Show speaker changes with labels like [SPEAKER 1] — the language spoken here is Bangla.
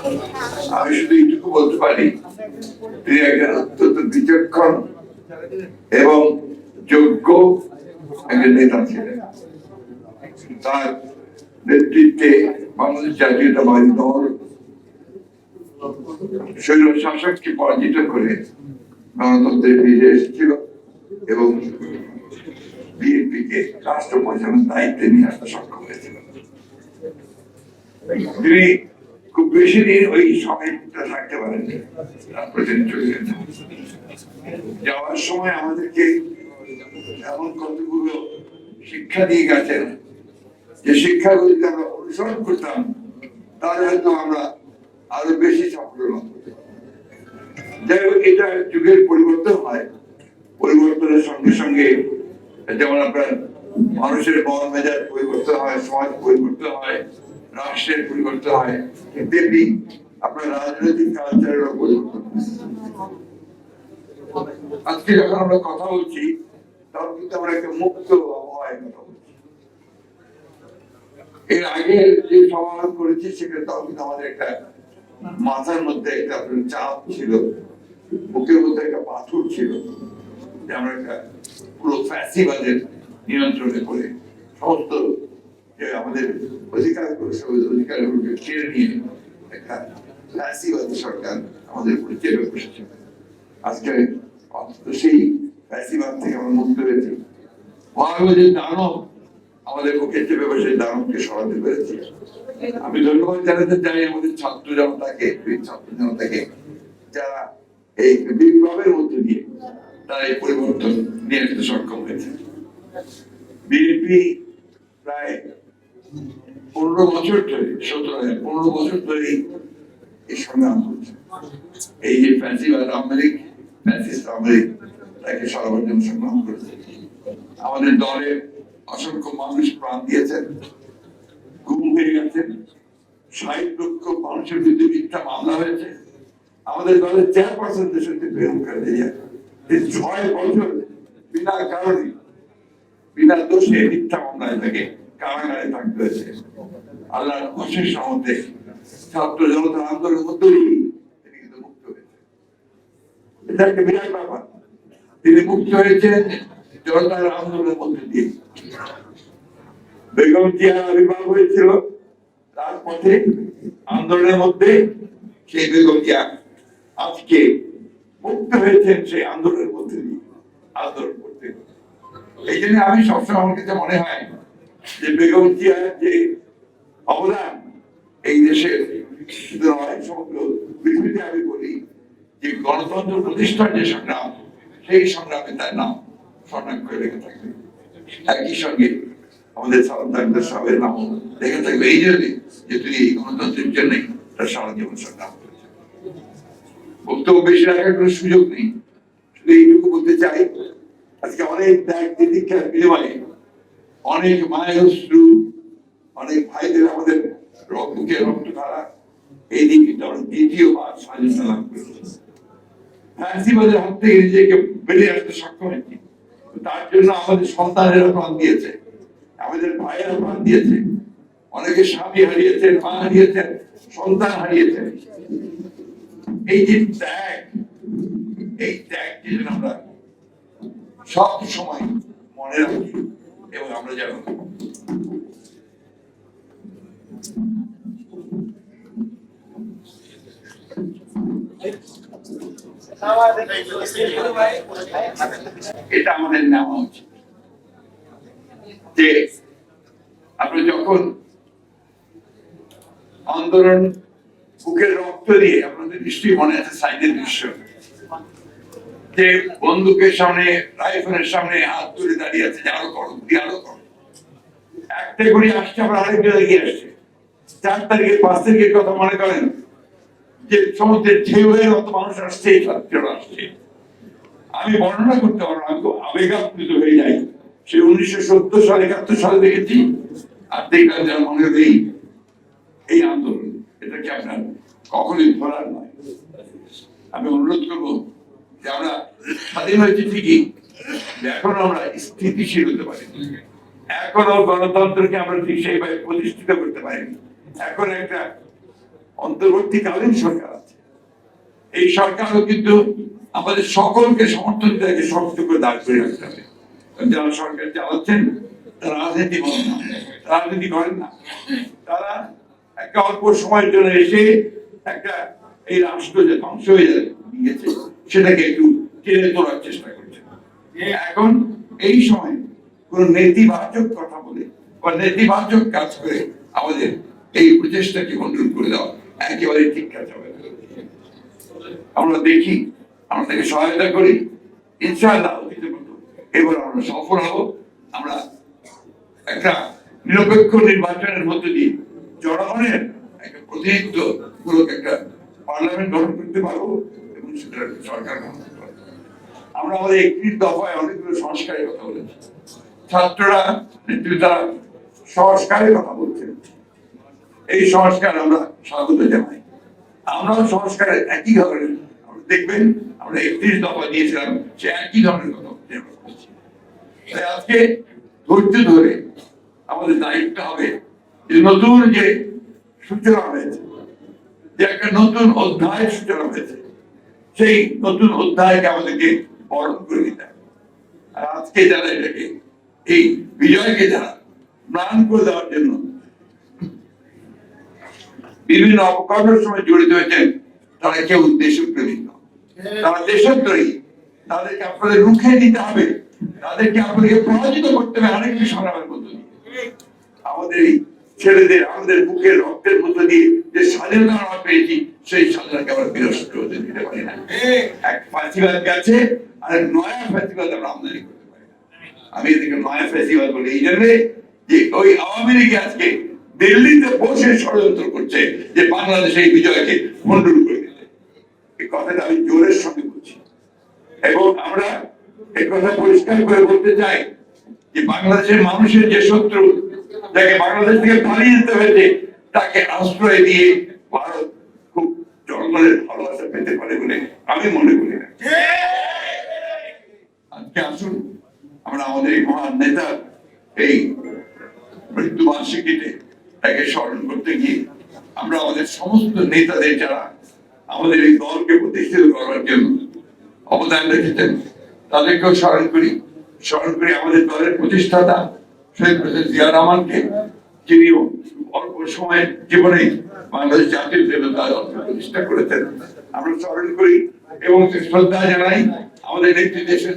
[SPEAKER 1] এইটুকু বলতে পারি, তিনি একজন অত্যন্ত বিচক্ষণ এবং যোগ্য একজন নেতা ছিলেন। তার নেতৃত্বে বাংলাদেশ জাতীয়তাবাদী দল শাসককে পরাজিত করে গণতন্ত্রে ফিরে এসেছিল এবং বিএনপিকে রাষ্ট্র পরিচালনার দায়িত্বে নিয়ে আসতে সক্ষম হয়েছিল। তিনি খুব বেশি দিন ওই থাকতে গেছেন যাওয়ার সময় আমাদেরকে এমন কতগুলো শিক্ষা দিয়ে গেছেন যে শিক্ষাগুলো যদি আমরা অনুসরণ করতাম হয়তো আমরা আরও বেশি সাফল্য লাভ যাই হোক, এটা যুগের পরিবর্তন হয়। পরিবর্তনের সঙ্গে সঙ্গে যেমন আপনার মানুষের মন মেজাজ পরিবর্তন হয়, সমাজ পরিবর্তন হয় রাষ্ট্রের পরিবর্তন হয়। তেমনি আপনার রাজনৈতিক কালচারেরও পরিবর্তন আজকে যখন আমরা কথা বলছি, তখন কিন্তু আমরা একটা মুক্ত আবহাওয়ায় কথা বলছি। এর আগে যে সমাধান করেছি সেখানে তখন কিন্তু আমাদের একটা মাথার মধ্যে একটা চাপ ছিল। বুকের মধ্যে একটা পাথর ছিল যে আমরা একটা পুরো ফ্যাসিবাদের নিয়ন্ত্রণে করে সমস্ত আমাদের অধিকার অধিকারগুলোকে কেড়ে নিয়ে একটা ফ্যাসিবাদী সরকার আমাদের উপরে চেপে বসেছে। আজকে অন্তত সেই ফ্যাসিবাদ থেকে আমরা মুক্ত হয়েছি। মহানগর যে দানব আমাদের পক্ষে চেপে বসে দানবকে সরাতে পেরেছি। আমি ধন্যবাদ জানাতে চাই আমাদের ছাত্র জনতাকে ছাত্র জনতাকে, যারা এই বিপ্লবের মধ্যে দিয়ে তারা এই পরিবর্তন নিয়ে আসতে সক্ষম হয়েছে। বিএনপি প্রায় পনেরো বছর ধরে, সতেরো পনেরো বছর ধরে এই সংগ্রাম করছে এই যে ফ্যাসিবাদ আমেরিক, ফ্যাসিস্ট আমেরিক, তাকে সরাবার জন্য সংগ্রাম করেছে। আমাদের দলের অসংখ্য মানুষ প্রাণ দিয়েছেন, গুম হয়ে গেছেন, ষাট লক্ষ মানুষের বিরুদ্ধে মিথ্যা মামলা হয়েছে। আমাদের দলের চেয়ারপারসন দেশের প্রেম করে এই ছয় বছর বিনা কারণে, বিনা দোষে মিথ্যা মামলায় তাকে কারাগারে থাকতে হয়েছে। আল্লাহর অশেষ সহমতে ছাত্র জনতার আন্দোলনের মধ্যেই তিনি কিন্তু মুক্ত হয়েছে এটা একটা বিরাট ব্যাপার। তিনি মুক্ত হয়েছেন জনতার আন্দোলনের মধ্যে দিয়ে। বেগম জিয়ার আবির্ভাব হয়েছিল। তার পথে আন্দোলনের মধ্যে সেই বেগম জিয়া আজকে মুক্ত হয়েছেন সেই আন্দোলনের মধ্যে দিয়ে আন্দোলন করতে। এই জন্য আমি সবসময় আমার কাছে মনে হয় যে বেগম জিয়ার যে অবদান এই দেশের নয় সমগ্র পৃথিবীতে আমি বলি যে গণতন্ত্র প্রতিষ্ঠার যে সংগ্রাম, সেই সংগ্রামে তার নাম স্মরণ করে রেখে থাকবে। একই সঙ্গে আমাদের সালাম ডাক্তার সাহেবের নাম লেখা থাকবে। এই জন্য যে তিনি এই গণতন্ত্রের জন্যই তার সারা জীবন সংগ্রাম করেছেন। বক্তব্য বেশি রাখার কোনো সুযোগ নেই। শুধু এইটুকু বলতে চাই, আজকে অনেক ত্যাগ দীক্ষার বিনিময়ে অনেক মায়ের অনেক ভাইদের আমাদের রক্তকে রক্ত ধারা এই দিন আমরা দ্বিতীয়বার স্বাধীনতা লাভ করেছি হাত থেকে নিজেকে বেরিয়ে আসতে সক্ষম হয়েছি। তার জন্য আমাদের প্রাণ দিয়েছে, আমাদের ভাইয়েরা প্রাণ দিয়েছে। অনেকে স্বামী হারিয়েছেন মা হারিয়েছেন সন্তান হারিয়েছেন এই যে ত্যাগ, এই ত্যাগকে যেন আমরা সব সময় মনে রাখি। এবং আমরা যেন এটা আমাদের নেওয়া উচিত। যে আপনি যখন আন্দোলন, বুকের রক্ত দিয়ে, আপনাদের নিশ্চয়ই মনে আছে সাইডের দৃশ্য। যে বন্দুকের সামনে, রাইফেলের সামনে হাত তুলে দাঁড়িয়ে আছে, যে আরও করো দি আরও করো। একটা করে আসছে, আবার আরেকটা এগিয়ে আসছে। চার তারিখে পাঁচ তারিখের কথা মনে করেন? যে সমুদ্রের ঢেউয়ের মতো মানুষ আসছে ছাত্ররা আসছে। আমি বর্ণনা করতে পারব আমি খুব আবেগাপ্লুত হয়ে যাই। সে উনিশশো সত্তর সাল, একাত্তর সালে দেখেছি। আর দেখলাম যেন মনে হলো এই আন্দোলন। এটাকে আপনার কখনোই ধরার নয়। আমি অনুরোধ করব যে আমরা স্বাধীন হয়েছি ঠিকই এখন আমরা স্থিতিশীল হতে পারি এখনও গণতন্ত্রকে আমরা ঠিক সেইভাবে প্রতিষ্ঠিত করতে পারিনি। এখন একটা অন্তর্বর্তীকালীন সরকার আছে। এই সরকারও কিন্তু আমাদের সকলকে সমর্থন থেকে শক্ত করে দাঁড় করে রাখতে হবে। যারা সরকার চালাচ্ছেন, তারা রাজনীতি করেন না। রাজনীতি করেন না। তারা একটা অল্প সময়ের জন্য এসে একটা এই রাষ্ট্র যে ধ্বংস হয়ে গিয়েছে সেটাকে একটু টেনে তোলার চেষ্টা করছে। এখন এই সময় কোন নেতিবাচক কথা বলে বা নেতিবাচক কাজ করে আমাদের এই প্রচেষ্টাকে কন্ট্রোল করে দেওয়া একেবারে ঠিক কাজ হবে। আমরা দেখি, আমরা তাকে সহায়তা করি, ইনশাআল্লাহ এবার আমরা সফল হব। আমরা একটা নিরপেক্ষ নির্বাচনের মধ্য দিয়ে জনগণের একটা প্রতিনিধিত্ব মূলক একটা পার্লামেন্ট গঠন করতে পারব। আমরা আমাদের দফায় অনেকগুলো সংস্কারের কথা বলেছি। ছাত্ররা সংস্কারের কথা এই সংস্কার আমরা স্বাগত জানাই। আমরাও সংস্কারের একই ধরনের দেখবেন, আমরা একত্রিশ দফা দিয়েছিলাম, সে একই ধরনের কথা তাই আজকে ধৈর্য ধরে আমাদের দায়িত্ব হবে যে নতুন যে সূচনা হয়েছে, যে একটা নতুন অধ্যায়ের সূচনা হয়েছে সেই নতুন অধ্যায়কে আমাদেরকে বরণ করে নিতে আর আজকে যারা এটাকে, এই বিজয়কে যারা ম্লান করে দেওয়ার জন্য বিভিন্ন অপকর্মের সময় জড়িত হয়েছেন, তারা কেউ দেশপ্রেমিক নয়। তারা দেশদ্রোহী। তাদেরকে আপনাদের রুখে দিতে হবে। তাদেরকে আপনাদেরকে পরাজিত করতে হবে আরেকটি সংগ্রামের মধ্য দিয়ে। আমাদের এই ছেলেদের, আমাদের বুকের রক্তের মধ্য দিয়ে যে স্বাধীনতা আমরা পেয়েছি, সেই স্বাধীনতাকে আমরা বিনষ্ট হতে দিতে পারি না। এক ফাঁসিবাদ গেছে আর এক নয়া ফাঁসিবাদ আমরা আমদানি করতে পারি না। আমি এদিকে নয়া ফাঁসিবাদ বলি, এই জন্যে যে ওই আওয়ামী লীগ আজকে দিল্লিতে বসে ষড়যন্ত্র করছে যে বাংলাদেশ এই বিজয়কে মন্ডল করে দিতে। এই কথাটা আমি জোরের সঙ্গে বলছি। এবং আমরা এই কথা পরিষ্কার করে বলতে চাই যে বাংলাদেশের মানুষের যে শত্রু, যাকে বাংলাদেশ থেকে পালিয়ে যেতে হয়েছে, তাকে আশ্রয় দিয়ে ভারত খুব জনগণের ভালোবাসা পেতে পারে বলে আমি মনে করি না। আজকে আসুন, আমরা আমাদের এই মহান নেতা, এই মৃত্যু বার্ষিকীতে তাকে স্মরণ করতে গিয়ে আমরা আমাদের সমস্ত নেতাদের যারা আমাদের এই দলকে প্রতিষ্ঠিত করার জন্য অবদান রেখেছেন, তাদেরকেও স্মরণ করি। স্মরণ করি আমাদের দলের প্রতিষ্ঠাতা শহীদ প্রেসিডেন্ট জিয়া রহমানকে যিনি অল্প সময়ের জীবনে বাংলাদেশ জাতীয় দেবতা প্রতিষ্ঠা করেছেন। আমরা স্মরণ করি এবং শ্রদ্ধা জানাই আমাদের দেশের